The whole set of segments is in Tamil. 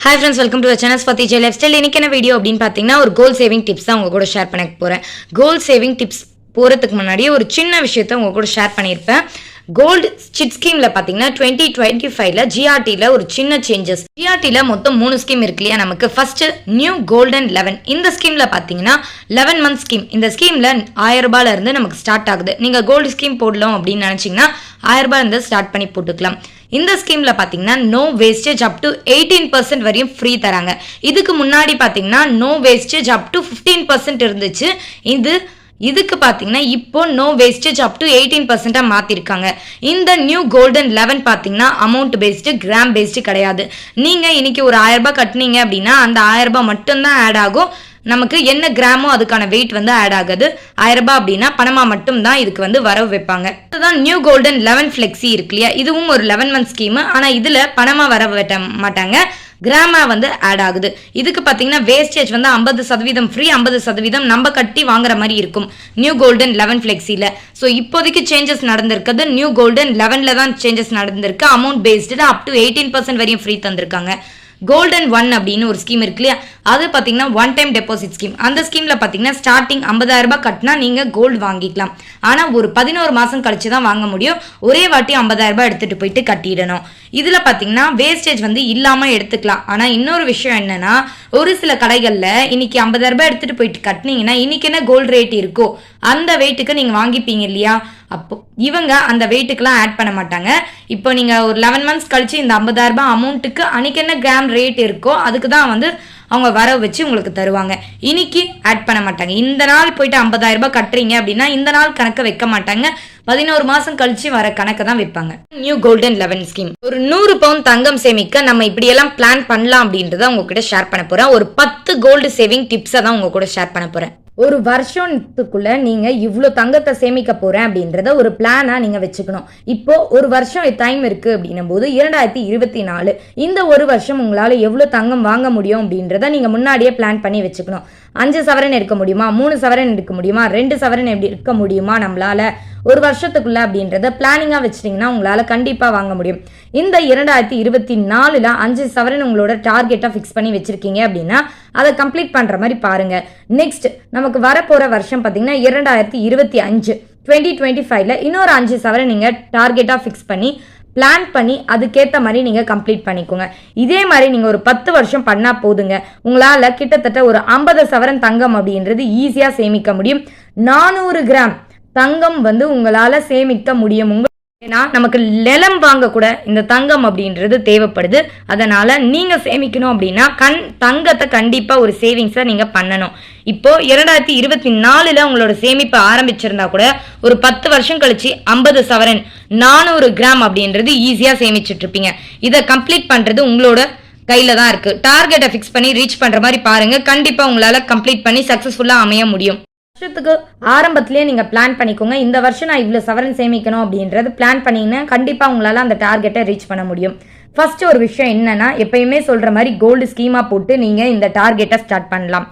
Hi friends welcome to channels பத்தி ஜே லைஃப் ஸ்டைல் இன்னைக்கு என்ன வீடியோ அப்படின்னு பார்த்தீங்கன்னா ஒரு கோல் சேவிங் டிப்ஸ் தான் உங்க கூட ஷேர் பண்ண போகிறேன் கோல் சேவிங் டிப்ஸ் போகிறதுக்கு முன்னாடி ஒரு சின்ன விஷயத்த உங்க கூட ஷேர் பண்ணியிருப்பேன். கோல்டு சிட் ஸ்கீமில் பார்த்தீங்கன்னா டுவெண்ட்டி டுவெண்ட்டி ஃபைவ்ல ஜிஆர்டியில ஒரு சின்ன சேஞ்சஸ் ஜிஆர்டியில் மொத்தம் மூணு ஸ்கீம் இருக்கு இல்லையா நமக்கு? ஃபர்ஸ்ட் நியூ கோல்டன் லெவன் இந்த ஸ்கீமில் பார்த்தீங்கன்னா லெவன் மந்த் ஸ்கீம் இந்த ஸ்கீமில் ஆயிரம் ரூபாயில இருந்து நமக்கு ஸ்டார்ட் ஆகுது. நீங்கள் கோல்டு ஸ்கீம் போடலாம் அப்படின்னு நினைச்சீங்கன்னா ஆயிரம் ரூபாய் இருந்து ஸ்டார்ட் பண்ணி போட்டுக்கலாம். இந்த ஸ்கீம்ல பாத்தீங்கன்னா no wastage up to eighteen percent வரையும் ஃப்ரீ தராங்க. இதுக்கு முன்னாடி பாத்தீங்கன்னா no wastage up to fifteen percent இருந்துச்சு. இது இதுக்கு பார்த்தீங்கன்னா இப்போ no wastage up to eighteen பர்சென்ட்டாக மாற்றிருக்காங்க இந்த நியூ கோல்டன் லெவன் பார்த்தீங்கன்னா அமௌண்ட் பேஸ்டு கிராம் பேஸ்டு கிடையாது. நீங்கள் இன்னைக்கு ஒரு ஆயிரம் கட்டினீங்க அப்படின்னா அந்த ஆயரரூபா மட்டும்தான் ஆட் ஆகும். நமக்கு என்ன கிராமோ அதுக்கான வெயிட் வந்து ஆட் ஆகுது. ஆயிரம் அப்படின்னா பணமா மட்டும் தான் இதுக்கு வந்து வரவு வைப்பாங்க. இதுதான் நியூ கோல்டன் லெவன் ஃப்ளெக்ஸி இருக்கு இல்லையா? இதுவும் ஒரு லெவன் மந்த் ஸ்கீமு ஆனால் இதில் பணமாக வரவு வெட்ட மாட்டாங்க. கிராமா வந்து ஆட் ஆகுது. இதுக்கு பார்த்தீங்கன்னா வேஸ்டேஜ் வந்து ஐம்பது சதவீதம் ஃப்ரீ ஐம்பது சதவீதம் நம்ம கட்டி வாங்குற மாதிரி இருக்கும். நியூ கோல்டன் லெவன் ஃப்ளெக்ஸியில் ஸோ இப்போதைக்கு சேஞ்சஸ் நடந்திருக்கிறது நியூ கோல்டன் லெவனில் தான் சேஞ்சஸ் நடந்திருக்கு. Amount based up to eighteen percent வரையும் ஃப்ரீ தந்திருக்காங்க. கோல்டன் ஒன் அப்படின்னு ஒரு ஸ்கீம் இருக்கு இல்லையா? அது பார்த்தீங்கன்னா ஒன் டைம் டெபாசிட் ஸ்கீம் அந்த ஸ்கீமில் பார்த்தீங்கன்னா ஸ்டார்டிங் ஐம்பதாயிரம் ரூபாய் கட்டினா நீங்கள் கோல்டு வாங்கிக்கலாம். ஆனால் ஒரு பதினோரு மாதம் கழிச்சு தான் வாங்க முடியும். ஒரே வாட்டி ஐம்பதாயிரம் ரூபாய் எடுத்துகிட்டு போயிட்டு கட்டிடணும். இதில் பார்த்தீங்கன்னா வேஸ்டேஜ் வந்து இல்லாமல் எடுத்துக்கலாம். ஆனால் இன்னொரு விஷயம் என்னன்னா ஒரு சில கடைகளில் இன்னைக்கு ஐம்பதாயிரம் ரூபாய் எடுத்துகிட்டு போயிட்டு கட்டினீங்கன்னா இன்னைக்கு என்ன கோல்டு ரேட் இருக்கோ அந்த வெயிட்டுக்கு நீங்கள் வாங்கிப்பீங்க இல்லையா? அப்போ இவங்க அந்த வெயிட்டுக்கெல்லாம் ஆட் பண்ண மாட்டாங்க. இப்போ நீங்கள் ஒரு லெவன் மந்த்ஸ் கழிச்சு இந்த ஐம்பதாயிரம் ரூபாய் அமௌண்ட்டுக்கு அன்னைக்கு என்ன கிராம் ரேட் இருக்கோ அதுக்கு தான் வந்து அவங்க வர வச்சு உங்களுக்கு தருவாங்க. இன்னைக்கு ஆட் பண்ண மாட்டாங்க. இந்த நாள் போயிட்டு ஐம்பதாயிரம் ரூபாய் கட்டுறீங்க அப்படின்னா இந்த நாள் கணக்கை வைக்க மாட்டாங்க. பதினோரு மாசம் கழிச்சு வர கணக்கு தான் வைப்பாங்க. நியூ கோல்டன் லெவன் ஸ்கீம் ஒரு நூறு பவுன் தங்கம் சேமிக்க நம்ம இப்படியெல்லாம் பிளான் பண்ணலாம் அப்படின்றத உங்ககிட்ட ஷேர் பண்ண போறேன். ஒரு பத்து கோல்டு சேவிங் டிப்ஸை தான் உங்க கூட ஷேர் பண்ண போறேன். ஒரு வருஷத்துக்குள்ள நீங்க இவ்வளோ தங்கத்தை சேமிக்க போறேன் அப்படின்றத ஒரு பிளானா நீங்க வச்சுக்கணும். இப்போ ஒரு வருஷம் டைம் இருக்கு அப்படின்னும் போது இரண்டாயிரத்தி இருபத்தி நாலு இந்த ஒரு வருஷம் உங்களால எவ்வளோ தங்கம் வாங்க முடியும் அப்படின்றத நீங்க முன்னாடியே பிளான் பண்ணி வச்சுக்கணும். அஞ்சு சவரன் எடுக்க முடியுமா? மூணு சவரன் எடுக்க முடியுமா? ரெண்டு சவரன் எப்படி எடுக்க முடியுமா? நம்மளால ஒரு வருஷத்துக்குள்ள அப்படின்றத பிளானிங்காக வச்சிட்டிங்கன்னா உங்களால் கண்டிப்பாக வாங்க முடியும். இந்த இரண்டாயிரத்தி இருபத்தி நாலில் அஞ்சு சவரன் உங்களோட டார்கெட்டாக ஃபிக்ஸ் பண்ணி வச்சுருக்கீங்க அப்படின்னா அதை கம்ப்ளீட் பண்ணுற மாதிரி பாருங்கள் நெக்ஸ்ட் நமக்கு வரப்போகிற வருஷம் பார்த்தீங்கன்னா இரண்டாயிரத்தி இருபத்தி அஞ்சு. டுவெண்ட்டி டுவெண்ட்டி ஃபைவ்ல இன்னொரு அஞ்சு சவரன் நீங்கள் டார்கெட்டாக ஃபிக்ஸ் பண்ணி பிளான் பண்ணி அதுக்கேற்ற மாதிரி நீங்கள் கம்ப்ளீட் பண்ணிக்கோங்க. இதே மாதிரி நீங்கள் ஒரு பத்து வருஷம் பண்ணால் போதுங்க. உங்களால் கிட்டத்தட்ட ஒரு ஐம்பது சவரன் தங்கம் அப்படின்றது ஈஸியாக சேமிக்க முடியும். நானூறு கிராம் தங்கம் வந்து உங்களால் சேமிக்க முடியும். உங்க ஏன்னா நமக்கு நிலம் வாங்க கூட இந்த தங்கம் அப்படின்றது தேவைப்படுது. அதனால நீங்க சேமிக்கணும் அப்படின்னா கண் தங்கத்தை கண்டிப்பா ஒரு சேவிங்ஸை நீங்க பண்ணணும். இப்போ இரண்டாயிரத்தி இருபத்தி நாலுல உங்களோட சேமிப்பு ஆரம்பிச்சிருந்தா கூட ஒரு பத்து வருஷம் கழிச்சு ஐம்பது சவரன் நானூறு கிராம் அப்படின்றது ஈஸியா சேமிச்சிட்டு இருப்பீங்க. இதை கம்ப்ளீட் பண்றது உங்களோட கையில தான் இருக்கு. டார்கெட்டை ஃபிக்ஸ் பண்ணி ரீச் பண்ற மாதிரி பாருங்க. கண்டிப்பா உங்களால கம்ப்ளீட் பண்ணி சக்சஸ்ஃபுல்லா அமைய முடியும். வருஷத்துக்கு ஆரம்பத்திலேயே நீங்கள் பிளான் பண்ணிக்கோங்க. இந்த வருஷம் நான் இவ்வளோ சவரன் சேமிக்கணும் அப்படின்றது பிளான் பண்ணிங்கன்னா கண்டிப்பாக உங்களால் அந்த டார்கெட்டை ரீச் பண்ண முடியும். ஃபர்ஸ்ட் ஒரு விஷயம் என்னன்னா எப்பயுமே சொல்கிற மாதிரி கோல்டு ஸ்கீமாக போட்டு நீங்கள் இந்த டார்கெட்டை ஸ்டார்ட் பண்ணலாம்.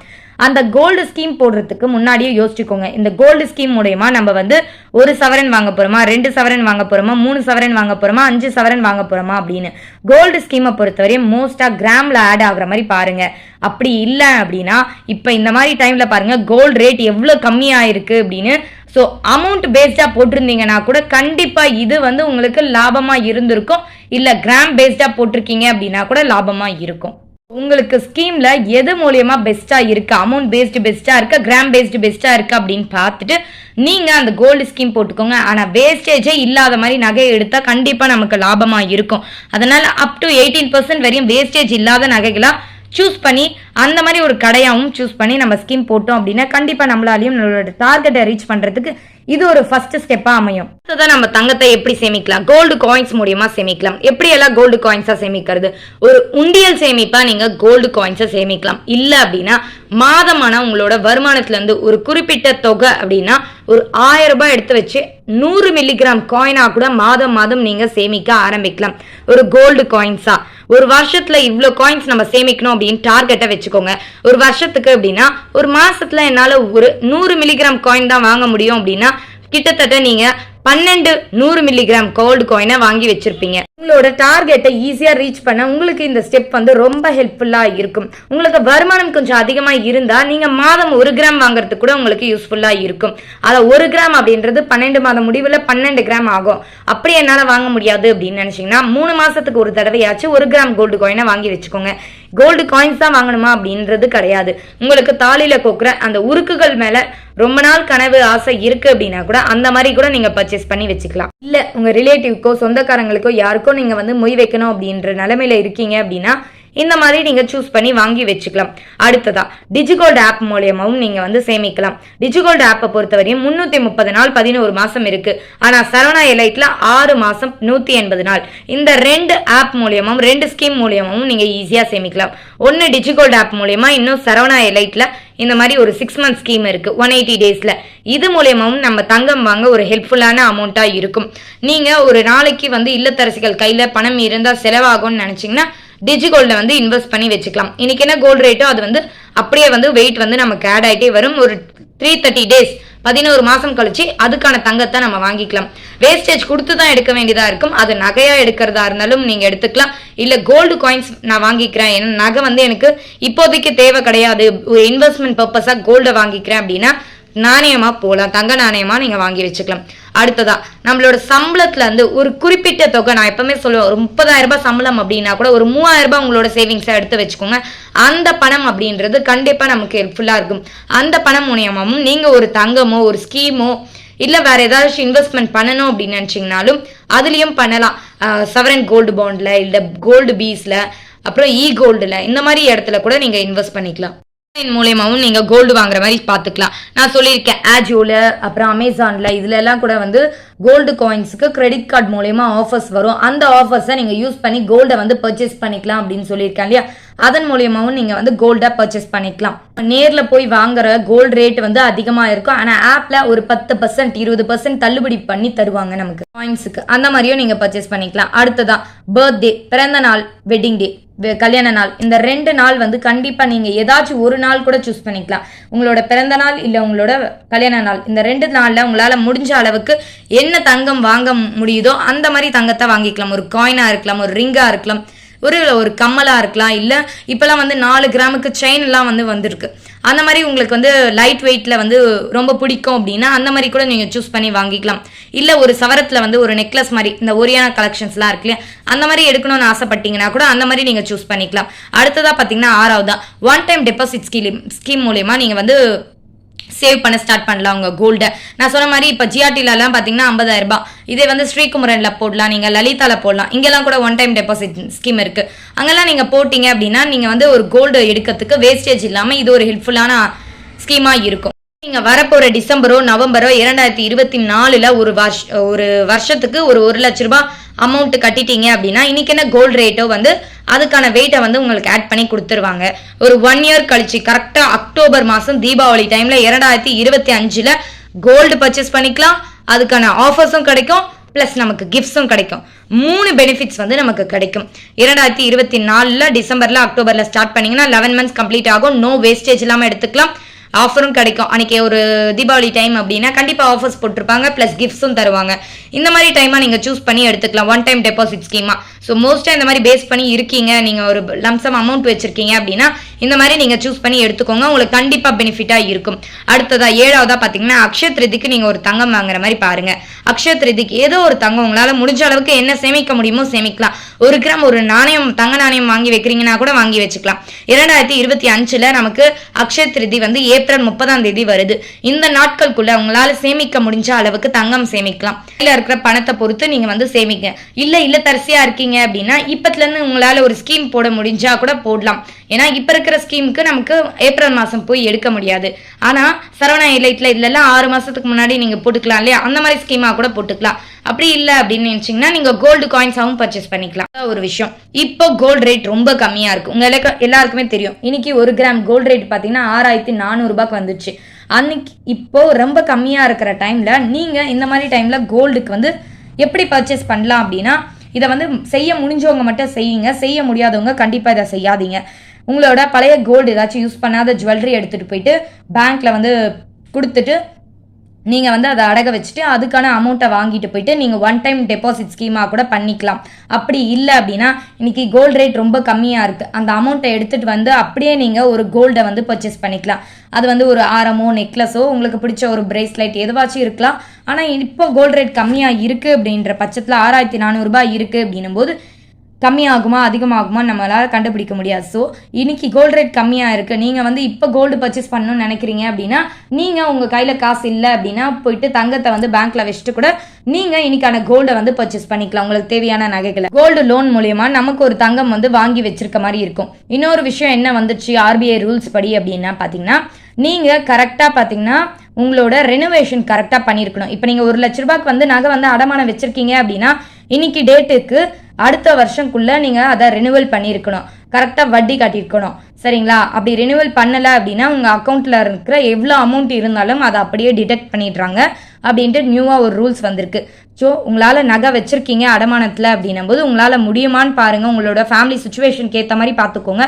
அந்த கோல்டு ஸ்கீம் போடுறதுக்கு முன்னாடியே யோசிச்சுக்கோங்க. இந்த கோல்டு ஸ்கீம் மூலயமா நம்ம வந்து ஒரு சவரன் வாங்க போறோமா ரெண்டு சவரன் வாங்க போறோமா மூணு சவரன் வாங்க போறோமா அஞ்சு சவரன் வாங்க போறோமா அப்படின்னு. கோல்டு ஸ்கீமை பொறுத்தவரையும் மோஸ்டா கிராம்ல ஆட் ஆகுற மாதிரி பாருங்க. அப்படி இல்லை அப்படின்னா இப்போ இந்த மாதிரி டைம்ல பாருங்க கோல்டு ரேட் எவ்வளோ கம்மியாயிருக்கு அப்படின்னு. ஸோ அமௌண்ட் பேஸ்டாக போட்டிருந்தீங்கன்னா கூட கண்டிப்பாக இது வந்து உங்களுக்கு லாபமாக இருந்திருக்கும். இல்லை கிராம் பேஸ்டாக போட்டிருக்கீங்க அப்படின்னா கூட லாபமாக இருக்கும். உங்களுக்கு ஸ்கீம்ல எது மூலியமா பெஸ்டா இருக்கு? அமௌண்ட் பேஸ்டு பெஸ்டா இருக்கா? கிராம் பேஸ்டு பெஸ்டா இருக்கு அப்படின்னு பார்த்துட்டு நீங்க அந்த கோல்டு ஸ்கீம் போட்டுக்கோங்க. ஆனா வேஸ்டேஜே இல்லாத மாதிரி நகையை எடுத்தா கண்டிப்பா நமக்கு லாபமா இருக்கும். அதனால அப் டு எயிட்டீன் பர்சன்ட் வரையும் வேஸ்டேஜ் இல்லாத நகைகளா சூஸ் பண்ணி அந்த மாதிரி ஒரு கடையாகவும் சூஸ் பண்ணி நம்ம ஸ்கீம் போட்டோம் அப்படின்னா கண்டிப்பாக நம்மளாலையும் நம்மளோட டார்கெட்டை ரீச் பண்ணுறதுக்கு இது ஒரு ஃபர்ஸ்ட் ஸ்டெப்பாக அமையும். தான் நம்ம தங்கத்தை எப்படி சேமிக்கலாம்? கோல்டு காயின்ஸ் மூலியமா சேமிக்கலாம். எப்படி எல்லாம் கோல்டு காயின்ஸாக சேமிக்கிறது? ஒரு உண்டியல் சேமிப்பா நீங்கள் கோல்டு காயின்ஸை சேமிக்கலாம். இல்லை அப்படின்னா மாதமான உங்களோட வருமானத்துலேருந்து ஒரு குறிப்பிட்ட தொகை அப்படின்னா ஒரு ஆயிரம் ரூபாய் எடுத்து வச்சு நூறு மில்லிகிராம் காயினா கூட மாதம் மாதம் நீங்கள் சேமிக்க ஆரம்பிக்கலாம். ஒரு கோல்டு காயின்ஸாக ஒரு வருஷத்துல இவ்வளோ காயின்ஸ் நம்ம சேமிக்கணும் அப்படின்னு டார்கெட்டை வச்சுக்கோங்க. ஒரு வருஷத்துக்கு அப்படின்னா ஒரு மாசத்துல என்னால் ஒரு நூறு மில்லிகிராம் காயின் தான் வாங்க முடியும் அப்படின்னா கிட்டத்தட்ட நீங்க பன்னெண்டு நூறு மில்லிகிராம் கோல்டு காயினை வாங்கி வச்சிருப்பீங்க. உங்களோட டார்கெட்டை ஈஸியா ரீச் பண்ண உங்களுக்கு இந்த ஸ்டெப் வந்து ரொம்ப ஹெல்ப்ஃபுல்லா இருக்கும். உங்களுக்கு வருமானம் கொஞ்சம் அதிகமா இருந்தா நீங்க மாதம் ஒரு கிராம் வாங்குறதுக்கு கூட உங்களுக்கு யூஸ்ஃபுல்லா இருக்கும். அதை ஒரு கிராம் அப்படின்றது பன்னெண்டு மாதம் முடிவுல பன்னெண்டு கிராம் ஆகும். அப்படி என்னால வாங்க முடியாது அப்படின்னு நினைச்சீங்கன்னா மூணு மாசத்துக்கு ஒரு தடவையாச்சும் ஒரு கிராம் கோல்டு காயினை வாங்கி வச்சுக்கோங்க. கோல்டு காயின்ஸ் தான் வாங்கணுமா அப்படின்றது கிடையாது. உங்களுக்கு தாலியில கொக்குற அந்த உருக்குகள் மேல ரொம்ப நாள் கனவு ஆசை இருக்கு அப்படின்னா கூட அந்த மாதிரி கூட நீங்க பர்ச்சேஸ் பண்ணி வச்சுக்கலாம். இல்ல உங்க ரிலேட்டிவ்க்கோ சொந்தக்காரங்களுக்கோ யாருக்கோ நீங்க வந்து மொய் வைக்கணும் அப்படின்ற நிலைமையில இருக்கீங்க அப்படின்னா இந்த மாதிரி நீங்க சூஸ் பண்ணி வாங்கி வச்சுக்கலாம். அடுத்ததா டிஜிகோல்டு ஆப் மூலியமாவும் நீங்க வந்து சேமிக்கலாம். டிஜிகோல்டு ஆப்பை பொறுத்தவரையும் முன்னூத்தி முப்பது நாள் பதினோரு மாசம் இருக்கு. ஆனா சரவணா எலைட்ல ஆறு மாசம் நூத்தி எண்பது நாள். இந்த ரெண்டு ஆப் மூலியமாவும் ரெண்டு ஸ்கீம் மூலியமாவும் நீங்க ஈஸியா சேமிக்கலாம். ஒன்னு டிஜிகோல்டு ஆப் மூலியமா இன்னும் சரவணா எலைட்ல இந்த மாதிரி ஒரு சிக்ஸ் மந்த் ஸ்கீம் இருக்கு ஒன் எயிட்டி டேஸ்ல இது மூலியமாவும் நம்ம தங்கம் வாங்க ஒரு ஹெல்ப்ஃபுல்லான அமௌண்ட்டா இருக்கும். நீங்க ஒரு நாளைக்கு வந்து இல்லத்தரசிகள் கையில பணம் இருந்தா செலவாகும்னு நினைச்சீங்கன்னா டிஜி டிஜிகோல்ட வந்து இன்வெஸ்ட் பண்ணி வச்சுக்கலாம். இன்னைக்கு என்ன கோல்டு ரேட்டோ அது வந்து அப்படியே வந்து வெயிட் வந்து நமக்கு ஆட் ஆகிட்டே வரும். ஒரு த்ரீ தேர்ட்டி டேஸ் பதினோரு மாசம் கழிச்சு அதுக்கான தங்கத்தை நம்ம வாங்கிக்கலாம். வேஸ்டேஜ் கொடுத்து தான் எடுக்க வேண்டியதா இருக்கும். அது நகையா எடுக்கிறதா இருந்தாலும் நீங்க எடுத்துக்கலாம். இல்ல கோல்டு காயின்ஸ் நான் வாங்கிக்கிறேன். ஏன்னா நகை வந்து எனக்கு இப்போதைக்கு தேவை கிடையாது. ஒரு இன்வெஸ்ட்மெண்ட் பர்பஸா கோல்டை வாங்கிக்கிறேன் அப்படின்னா நாணயமாக போகலாம் தங்க நாணயமாக நீங்கள் வாங்கி வச்சுக்கலாம். அடுத்ததா நம்மளோட சம்பளத்துல இருந்து ஒரு குறிப்பிட்ட தொகை நான் எப்பவுமே சொல்லுவேன் ஒரு முப்பதாயிரம் ரூபாய் சம்பளம் அப்படின்னா கூட ஒரு மூவாயிரம் ரூபாய் உங்களோட சேவிங்ஸை எடுத்து வச்சுக்கோங்க. அந்த பணம் அப்படின்றது கண்டிப்பா நமக்கு ஹெல்ப்ஃபுல்லா இருக்கும். அந்த பணம் மூலியமாகவும் நீங்க ஒரு தங்கமோ ஒரு ஸ்கீமோ இல்லை வேற ஏதாச்சும் இன்வெஸ்ட்மெண்ட் பண்ணணும் அப்படின்னு நினச்சிங்கனாலும் அதுலேயும் பண்ணலாம். சவரன் கோல்டு பாண்டில் இல்லை கோல்டு பீஸில் அப்புறம் இ கோல்டில் இந்த மாதிரி இடத்துல கூட நீங்கள் இன்வெஸ்ட் பண்ணிக்கலாம். ஆன்லைன் மூலியமாவும் நீங்க கோல்டு வாங்குற மாதிரி பாத்துக்கலாம். நான் சொல்லியிருக்கேன் ஆஜியோல அப்புறம் அமேசான்ல இதுல எல்லாம் கூட வந்து கோல்டு காயின்ஸுக்கு கிரெடிட் கார்டு மூலயமா ஆஃபர்ஸ் வரும். அந்த ஆஃபர்ஸை நீங்க யூஸ் பண்ணி கோல்டை வந்து பர்ச்சேஸ் பண்ணிக்கலாம் அப்படின்னு சொல்லியிருக்கேன் இல்லையா? அதன் மூலியமாவும் நீங்க வந்து கோல்டை பர்ச்சேஸ் பண்ணிக்கலாம். நேர்ல போய் வாங்குற கோல்டு ரேட் வந்து அதிகமா இருக்கும். ஆனா ஆப்ல ஒரு பத்து பர்சன்ட் இருபது பர்சன்ட் தள்ளுபடி பண்ணி தருவாங்க நமக்கு காயின்ஸுக்கு அந்த மாதிரியும் நீங்க பர்ச்சேஸ் பண்ணிக்கலாம். அடுத்ததான் பர்த்டே பிறந்த நாள் வெட்டிங் டே கல்யாண நாள். இந்த ரெண்டு நாள் வந்து கண்டிப்பாக நீங்கள் ஏதாச்சும் ஒரு நாள் கூட சூஸ் பண்ணிக்கலாம். உங்களோட பிறந்த நாள் இல்லை உங்களோட கல்யாண நாள். இந்த ரெண்டு நாளில் உங்களால் முடிஞ்ச அளவுக்கு என்ன தங்கம் வாங்க முடியுதோ அந்த மாதிரி தங்கத்தை வாங்கிக்கலாம். ஒரு காயினாக இருக்கலாம் ஒரு ரிங்காக இருக்கலாம். ஒரு ஒரு கம்மலாக இருக்கலாம் இல்லை இப்போலாம் வந்து நாலு கிராமுக்கு செயின்லாம் வந்து வந்திருக்கு. அந்த மாதிரி உங்களுக்கு வந்து லைட் வெயிட்டில் வந்து ரொம்ப பிடிக்கும் அப்படின்னா அந்த மாதிரி கூட நீங்கள் சூஸ் பண்ணி வாங்கிக்கலாம். இல்லை ஒரு சவரத்தில் வந்து ஒரு நெக்லஸ் மாதிரி இந்த ஒரியான கலெக்ஷன்ஸ்லாம் இருக்கு இல்லையா அந்த மாதிரி எடுக்கணும்னு ஆசைப்பட்டீங்கன்னா கூட அந்த மாதிரி நீங்கள் சூஸ் பண்ணிக்கலாம். அடுத்ததாக பார்த்தீங்கன்னா ஆறாவது. ஆறாவதா one time deposit scheme scheme மூலயமா நீங்கள் வந்து சேவ் பண்ண ஸ்டார்ட் பண்ணலாம் உங்கள் கோல்டை நான் சொன்ன மாதிரி இப்போ ஜிஆர்டிலலாம் பார்த்தீங்கன்னா ஐம்பதாயிரம் ரூபாய். இதே வந்து ஸ்ரீகுமரன்ல போடலாம் நீங்கள் லலிதால போடலாம். இங்கெல்லாம் கூட ஒன் டைம் டெபாசிட் ஸ்கீம் இருக்குது அங்கெல்லாம் நீங்கள் போட்டிங்க அப்படின்னா நீங்கள் வந்து ஒரு கோல்டு எடுக்கிறதுக்கு வேஸ்டேஜ் இல்லாமல் இது ஒரு ஹெல்ப்ஃபுல்லான ஸ்கீமாக இருக்கும். நீங்கள் வரப்போகிற டிசம்பரோ நவம்பரோ இரண்டாயிரத்தி இருபத்தி நாலில் ஒரு வருஷ ஒரு வருஷத்துக்கு ஒரு ஒரு லட்ச ரூபா அமௌண்ட் கட்டிட்டீங்க அப்படின்னா இன்னைக்கு என்ன கோல்டு ரேட்டோ வந்து அதுக்கான வெயிட்டை வந்து உங்களுக்கு ஆட் பண்ணி கொடுத்துருவாங்க. ஒரு ஒன் இயர் கழிச்சு கரெக்டாக அக்டோபர் மாதம் தீபாவளி டைமில் இரண்டாயிரத்தி இருபத்தி அஞ்சில் கோல்டு பர்ச்சேஸ் பண்ணிக்கலாம். அதுக்கான ஆஃபர்ஸும் கிடைக்கும் ப்ளஸ் நமக்கு கிஃப்ட்ஸும் கிடைக்கும். மூணு பெனிஃபிட்ஸ் வந்து நமக்கு கிடைக்கும். இரண்டாயிரத்தி இருபத்தி நாலில் டிசம்பரில் அக்டோபரில் ஸ்டார்ட் பண்ணிங்கன்னா லெவன் மந்த்ஸ் கம்ப்ளீட் ஆகும். நோ வேஸ்டேஜ் இல்லாமல் எடுத்துக்கலாம். ஆஃபரும் கிடைக்கும். அன்னைக்கு ஒரு தீபாவளி டைம் அப்படின்னா கண்டிப்பாக ஆஃபர்ஸ் போட்டிருப்பாங்க ப்ளஸ் கிஃப்ட்ஸும் தருவாங்க. இந்த மாதிரி டைமாக நீங்கள் சூஸ் பண்ணி எடுத்துக்கலாம். ஒன் டைம் டெபாசிட் ஸ்கீமா ஸோ மோஸ்ட்டாக இந்த மாதிரி பேஸ் பண்ணி இருக்கீங்க. நீங்கள் ஒரு லம்சம் அமௌண்ட் வச்சுருக்கீங்க அப்படின்னா இந்த மாதிரி நீங்கள் சூஸ் பண்ணி எடுத்துக்கோங்க. உங்களுக்கு கண்டிப்பாக பெனிஃபிட்டாக இருக்கும். அடுத்ததாக ஏழாவதாக பார்த்தீங்கன்னா அக்ஷய திருதிக்கு நீங்கள் ஒரு தங்கம் வாங்குற மாதிரி பாருங்கள் அக்ஷய திருதிக்கு ஏதோ ஒரு தங்கம் உங்களால முடிஞ்ச அளவுக்கு என்ன சேமிக்க முடியுமோ சேமிக்கலாம். ஒரு கிராம் ஒரு நாணயம் தங்க நாணயம் வாங்கி வைக்கிறீங்கன்னா கூட வாங்கி வச்சுக்கலாம். இரண்டாயிரத்தி இருபத்தி அஞ்சுல நமக்கு அக்ஷய திருதி வந்து ஏப்ரல் முப்பதாம் தேதி வருது. இந்த நாட்களுக்குள்ள உங்களால சேமிக்க முடிஞ்ச அளவுக்கு தங்கம் சேமிக்கலாம். கையில இருக்கிற பணத்தை பொறுத்து நீங்க வந்து சேமிக்க இல்ல இல்ல தரிசியாக இருக்கீங்க அப்படின்னா இப்பத்துல இருந்து உங்களால ஒரு ஸ்கீம் போட முடிஞ்சா கூட போடலாம். ஏன்னா இப்போ இருக்கிற ஸ்கீமுக்கு நமக்கு ஏப்ரல் மாதம் போய் எடுக்க முடியாது. ஆனால் சரவணா இலைட்டில் இதுல ஆறு மாதத்துக்கு முன்னாடி நீங்கள் போட்டுக்கலாம் இல்லையா? அந்த மாதிரி ஸ்கீமாக கூட போட்டுக்கலாம். அப்படி இல்லை அப்படின்னு நினச்சிங்கன்னா நீங்கள் கோல்டு காயின்ஸாகவும் பர்ச்சேஸ் பண்ணிக்கலாம். ஒரு விஷயம். இப்போ கோல்டு ரேட் ரொம்ப கம்மியாக இருக்குது உங்கள் எல்லா- எல்லாருக்குமே தெரியும். இன்னைக்கு ஒரு கிராம் கோல்டு ரேட் பார்த்தீங்கன்னா ஆறாயிரத்தி நானூறு வந்துச்சு. அன்னைக்கு இப்போ ரொம்ப கம்மியாக இருக்கிற டைமில் நீங்கள் இந்த மாதிரி டைமில் கோல்டுக்கு வந்து எப்படி பர்ச்சேஸ் பண்ணலாம் அப்படின்னா இதை வந்து செய்ய முடிஞ்சவங்க மட்டும் செய்யுங்க. செய்ய முடியாதவங்க கண்டிப்பாக இதை செய்யாதீங்க. உங்களோட பழைய கோல்டு ஏதாச்சும் யூஸ் பண்ணாத ஜுவல்லரி எடுத்துட்டு போயிட்டு பேங்க்ல வந்து கொடுத்துட்டு நீங்கள் வந்து அதை அடக வச்சுட்டு அதுக்கான அமௌண்ட்டை வாங்கிட்டு போயிட்டு நீங்கள் ஒன் டைம் டெபாசிட் ஸ்கீமாக கூட பண்ணிக்கலாம். அப்படி இல்லை அப்படின்னா இன்னைக்கு கோல்டு ரேட் ரொம்ப கம்மியாக இருக்குது அந்த அமௌண்ட்டை எடுத்துகிட்டு வந்து அப்படியே நீங்கள் ஒரு கோல்டை வந்து பர்ச்சேஸ் பண்ணிக்கலாம். அது வந்து ஒரு ஆரமோ நெக்லஸோ உங்களுக்கு பிடிச்ச ஒரு பிரேஸ்லெட் எதுவாச்சும் இருக்கலாம். ஆனால் இப்போ கோல்டு ரேட் கம்மியாக இருக்குது அப்படின்ற பட்சத்தில் ஆறாயிரத்தி நானூறுரூபா இருக்குது அப்படின்னும் போது கம்மியாகுமா அதிகமாகுமா நம்மளால் கண்டுபிடிக்க முடியாது. ஸோ இன்னைக்கு கோல்டு ரேட் கம்மியாக இருக்குது நீங்கள் வந்து இப்போ கோல்டு பர்ச்சேஸ் பண்ணணும்னு நினைக்கிறீங்க அப்படின்னா நீங்கள் உங்கள் கையில் காசு இல்லை அப்படின்னா போயிட்டு தங்கத்தை வந்து பேங்க்கில் வச்சுட்டு கூட நீங்கள் இன்னைக்கான கோல்டை வந்து பர்ச்சேஸ் பண்ணிக்கலாம். உங்களுக்கு தேவையான நகைகளை. கோல்டு லோன் மூலயமா நமக்கு ஒரு தங்கம் வந்து வாங்கி வச்சிருக்க மாதிரி இருக்கும். இன்னொரு விஷயம் என்ன வந்துச்சு? ஆர்பிஐ ரூல்ஸ் படி அப்படின்னா பார்த்தீங்கன்னா நீங்கள் கரெக்டாக பார்த்தீங்கன்னா உங்களோட ரெனோவேஷன் கரெக்டாக பண்ணியிருக்கணும் இப்போ நீங்கள் ஒரு லட்ச ரூபாய்க்கு வந்து நகை வந்து அடமானம் வச்சுருக்கீங்க அப்படின்னா இன்னைக்கு டேட்டுக்கு அடுத்த வருஷம்குள்ளே நீங்கள் அதை ரினிவல் பண்ணியிருக்கணும். கரெக்டாக வட்டி கட்டியிருக்கணும். சரிங்களா? அப்படி ரினிவல் பண்ணலை அப்படின்னா உங்கள் அக்கௌண்ட்டில் இருக்கிற எவ்வளோ அமௌண்ட் இருந்தாலும் அதை அப்படியே டிடெக்ட் பண்ணிடுறாங்க. அப்படின்ட்டு நியூவாக ஒரு ரூல்ஸ் வந்திருக்கு. ஸோ உங்களால் நகை வச்சுருக்கீங்க அடமானத்தில் அப்படின்னும் போது உங்களால் முடியுமான்னு பாருங்கள் உங்களோட ஃபேமிலி சுச்சுவேஷனுக்கு ஏற்ற மாதிரி பார்த்துக்கோங்க.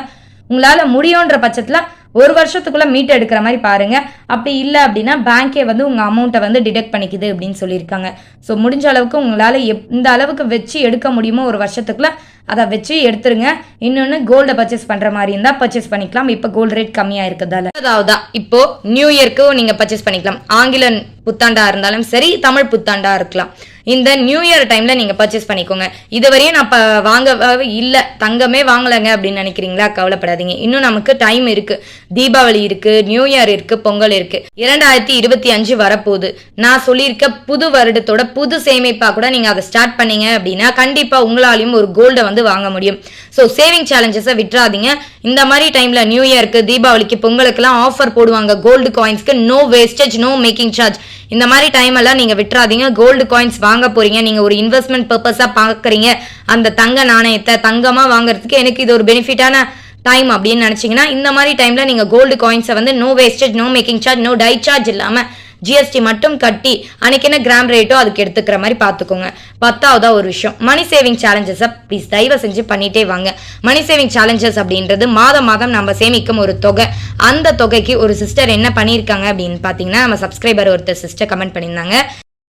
உங்களால் முடியுன்ற பட்சத்தில் ஒரு வருஷத்துக்குள்ளே மீட் எடுக்கிற மாதிரி பாருங்க. அப்படி இல்லை அப்படின்னா பேங்க்கே வந்து உங்கள் அமௌண்ட்டை வந்து டிடெக்ட் பண்ணிக்குது அப்படின்னு சொல்லியிருக்காங்க. ஸோ முடிஞ்ச அளவுக்கு உங்களால் எப் இந்த அளவுக்கு வச்சு எடுக்க முடியுமோ ஒரு வருஷத்துக்குள்ள அதை வச்சு எடுத்துருங்க. இன்னொன்று கோல்டை பர்ச்சேஸ் பண்ணுற மாதிரி இருந்தால் பர்ச்சேஸ் பண்ணிக்கலாம். இப்போ கோல்டு ரேட் கம்மியாக இருக்கிறதால. அதாவது இப்போ நியூ இயர்க்கு நீங்கள் பர்ச்சேஸ் பண்ணிக்கலாம். ஆங்கில புத்தாண்டா இருந்தாலும் சரி தமிழ் புத்தாண்டா இருக்கலாம். இந்த நியூ இயர் டைம்ல நீங்க பர்ச்சேஸ் பண்ணிக்கோங்க. இதுவரையும் நான் இப்போ வாங்கவே இல்லை. தங்கமே வாங்கலைங்க அப்படின்னு நினைக்கிறீங்களா? கவலைப்படாதீங்க. இன்னும் நமக்கு டைம் இருக்கு. தீபாவளி இருக்கு நியூ இயர் இருக்கு பொங்கல் இருக்கு. இரண்டாயிரத்தி இருபத்தி அஞ்சு வரப்போகுது. நான் சொல்லியிருக்க புது வருடத்தோட புது சேமிப்பா கூட நீங்க அதை ஸ்டார்ட் பண்ணீங்க அப்படின்னா கண்டிப்பா உங்களாலையும் ஒரு கோல்டை வந்து வாங்க முடியும். ஸோ சேவிங் சேலஞ்சஸை விட்டுறாதீங்க. இந்த மாதிரி டைம்ல நியூ இயர்க்கு தீபாவளிக்கு பொங்கலுக்குலாம் ஆஃபர் போடுவாங்க. Gold காயின்ஸ்க்கு no wastage no making charge இந்த மாதிரி டைம் எல்லாம் நீங்க விட்டுறாதீங்க. கோல்டு காயின்ஸ் வாங்க போறீங்க. நீங்க ஒரு இன்வெஸ்ட்மெண்ட் பர்பஸா பாக்குறீங்க அந்த தங்க நாணயத்தை தங்கமா வாங்குறதுக்கு எனக்கு இது ஒரு பெனிஃபிட்டான டைம் அப்படின்னு நினைச்சீங்கன்னா இந்த மாதிரி டைம்ல நீங்க கோல்டு காயின்ஸை வந்து no wastage no making charge no die charge இல்லாமல் ஜிஎஸ்டி மட்டும் கட்டி அன்னைக்கு என்ன கிராம் ரேட்டோ அதுக்கு எடுத்துக்கிற மாதிரி பார்த்துக்கோங்க பத்தாவதா ஒரு விஷயம். மணி சேவிங் சேலஞ்சஸை ப்ளீஸ் தயவு செஞ்சு பண்ணிட்டே வாங்க. மணி சேவிங் சேலஞ்சஸ் அப்படின்றது மாதம் மாதம் நம்ம சேமிக்கும் ஒரு தொகை. அந்த தொகைக்கு ஒரு சிஸ்டர் என்ன பண்ணியிருக்காங்க அப்படின்னு பார்த்தீங்கன்னா நம்ம சப்ஸ்கிரைபர் ஒருத்தர் சிஸ்டர் கமெண்ட் பண்ணியிருந்தாங்க.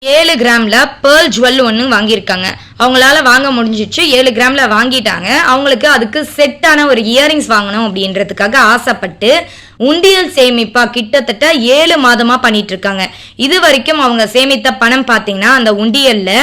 ஏழு கிராமில் பேர்ல் ஜுவல் ஒன்று வாங்கியிருக்காங்க. அவங்களால வாங்க முடிஞ்சிச்சு. ஏழு கிராமில் வாங்கிட்டாங்க. அவங்களுக்கு அதுக்கு செட்டான ஒரு இயரிங்ஸ் வாங்கணும் அப்படின்றதுக்காக ஆசைப்பட்டு உண்டியல் சேமிப்பா கிட்டத்தட்ட ஏழு மாதமா பண்ணிட்டு இருக்காங்க இது வரைக்கும் அவங்க சேமித்த பணம் பார்த்தீங்கன்னா அந்த உண்டியல்ல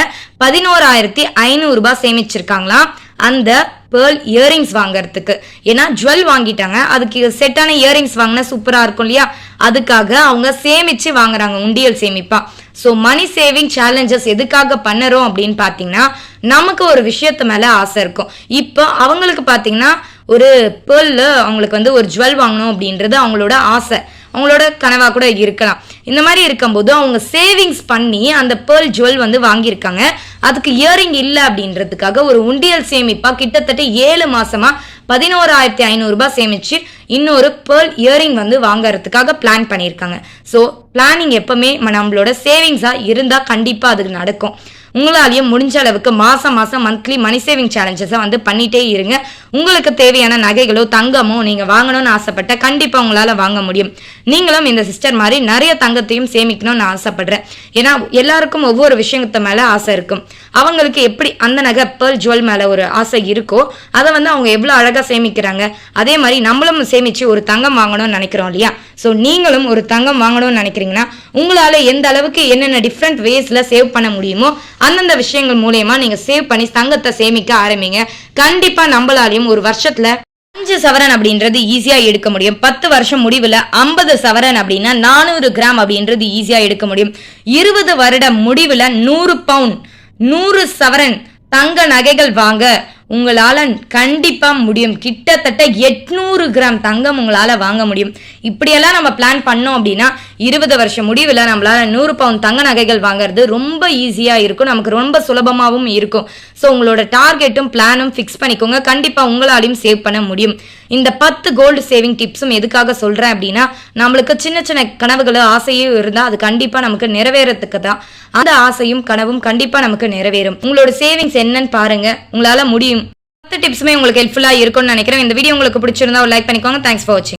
பதினோராயிரத்தி ஐநூறு ரூபாய் சேமிச்சிருக்காங்களாம். அந்த பேர்ல் இயரிங்ஸ் வாங்குறதுக்கு. ஏன்னா ஜுவல் வாங்கிட்டாங்க. அதுக்கு செட்டான இயரிங்ஸ் வாங்கினா சூப்பராக இருக்கும் இல்லையா? அதுக்காக அவங்க சேமிச்சு வாங்குறாங்க உண்டியல் சேமிப்பா. ஸோ மணி சேவிங் சேலஞ்சஸ் எதுக்காக பண்ணுறோம் அப்படின்னு பார்த்தீங்கன்னா நமக்கு ஒரு விஷயத்து மேலே ஆசை இருக்கும். இப்போ அவங்களுக்கு பார்த்தீங்கன்னா ஒரு பேர்ல அவங்களுக்கு வந்து ஒரு ஜுவல் வாங்கணும் அப்படின்றது அவங்களோட ஆசை. அவங்களோட கனவாக கூட இருக்கலாம். இந்த மாதிரி இருக்கும்போது அவங்க சேவிங்ஸ் பண்ணி அந்த பேர்ல் ஜுவல் வந்து வாங்கியிருக்காங்க. அதுக்கு இயரிங் இல்லை அப்படின்றதுக்காக ஒரு உண்டியல் சேமிப்பா கிட்டத்தட்ட ஏழு மாசமா பதினோராயிரத்தி ஐநூறுரூபா சேமிச்சு இன்னொரு பேர்ல் இயரிங் வந்து வாங்கறதுக்காக பிளான் பண்ணியிருக்காங்க ஸோ பிளானிங் எப்பவுமே நம்மளோட சேவிங்ஸாக இருந்தால் கண்டிப்பாக அதுக்கு நடக்கும். உங்களாலையும் முடிஞ்ச அளவுக்கு மாசம் மாசம் மந்த்லி மணி சேவிங் சேலஞ்சஸை வந்து பண்ணிட்டே இருங்க. உங்களுக்கு தேவையான நகைகளோ தங்கமோ நீங்க வாங்கணும்னு ஆசைப்பட்ட கண்டிப்பா உங்களால வாங்க முடியும். நீங்களும் இந்த சிஸ்டர் மாதிரி நிறைய தங்கத்தையும் சேமிக்கணும்னு ஆசைப்படுறேன். ஏன்னா எல்லாருக்கும் ஒவ்வொரு விஷயத்த மேல ஆசை இருக்கும். அவங்களுக்கு எப்படி அந்த நகை பேர்ல் ஜுவல் மேல ஒரு ஆசை இருக்கோ அதை வந்து அவங்க எவ்வளவு அழகா சேமிக்கிறாங்க அதே மாதிரி நம்மளும் சேமிச்சு ஒரு தங்கம் வாங்கணும்னு நினைக்கிறோம் இல்லையா? ஸோ நீங்களும் ஒரு தங்கம் வாங்கணும்னு நினைக்கிறீங்கன்னா உங்களால எந்த அளவுக்கு என்னென்ன டிஃப்ரெண்ட் வேஸ்ல சேவ் பண்ண முடியுமோ அந்தந்த விஷயங்கள் மூலயமா நீங்க சேவ் பண்ணி தங்கத்தை சேமிக்க ஆரம்பிங்க. கண்டிப்பா நம்மளாலையும் ஒரு வருஷத்துல அஞ்சு சவரன் அப்படின்றது ஈஸியா எடுக்க முடியும். பத்து வருஷம் முடிவுல ஐம்பது சவரன் அப்படின்னா நானூறு கிராம் அப்படின்றது ஈஸியா எடுக்க முடியும். இருபது வருட முடிவுல நூறு பவுன் நூறு சவரன் தங்க நகைகள் வாங்க உங்களால கண்டிப்பா முடியும். கிட்டத்தட்ட எட்நூறு கிராம் தங்கம் உங்களால வாங்க முடியும். இப்படியெல்லாம் நம்ம பிளான் பண்ணோம் அப்படின்னா இருபது வருஷம் முடிவில் நம்மளால நூறு பவுன் தங்க நகைகள் வாங்குறது ரொம்ப ஈஸியாக இருக்கும். நமக்கு ரொம்ப சுலபமாகவும் இருக்கும். ஸோ உங்களோட டார்கெட்டும் பிளானும் ஃபிக்ஸ் பண்ணிக்கோங்க. கண்டிப்பாக உங்களாலையும் சேவ் பண்ண முடியும். இந்த பத்து கோல்டு சேவிங் டிப்ஸும் எதுக்காக சொல்கிறேன் அப்படின்னா நம்மளுக்கு சின்ன சின்ன கனவுகளும் ஆசையும் இருந்தால் அது கண்டிப்பாக நமக்கு நிறைவேறத்துக்கு தான். அந்த ஆசையும் கனவும் கண்டிப்பாக நமக்கு நிறைவேறும். உங்களோட சேவிங்ஸ் என்னன்னு பாருங்க. உங்களால் முடியும். பத்து டிப்ஸுமே உங்களுக்கு ஹெல்ப்ஃபுல்லாக இருக்கும்னு நினைக்கிறேன். இந்த வீடியோ உங்களுக்கு பிடிச்சிருந்தா ஒரு லைக் பண்ணிக்கோங்க. தேங்க்ஸ் ஃபார் வாட்சிங்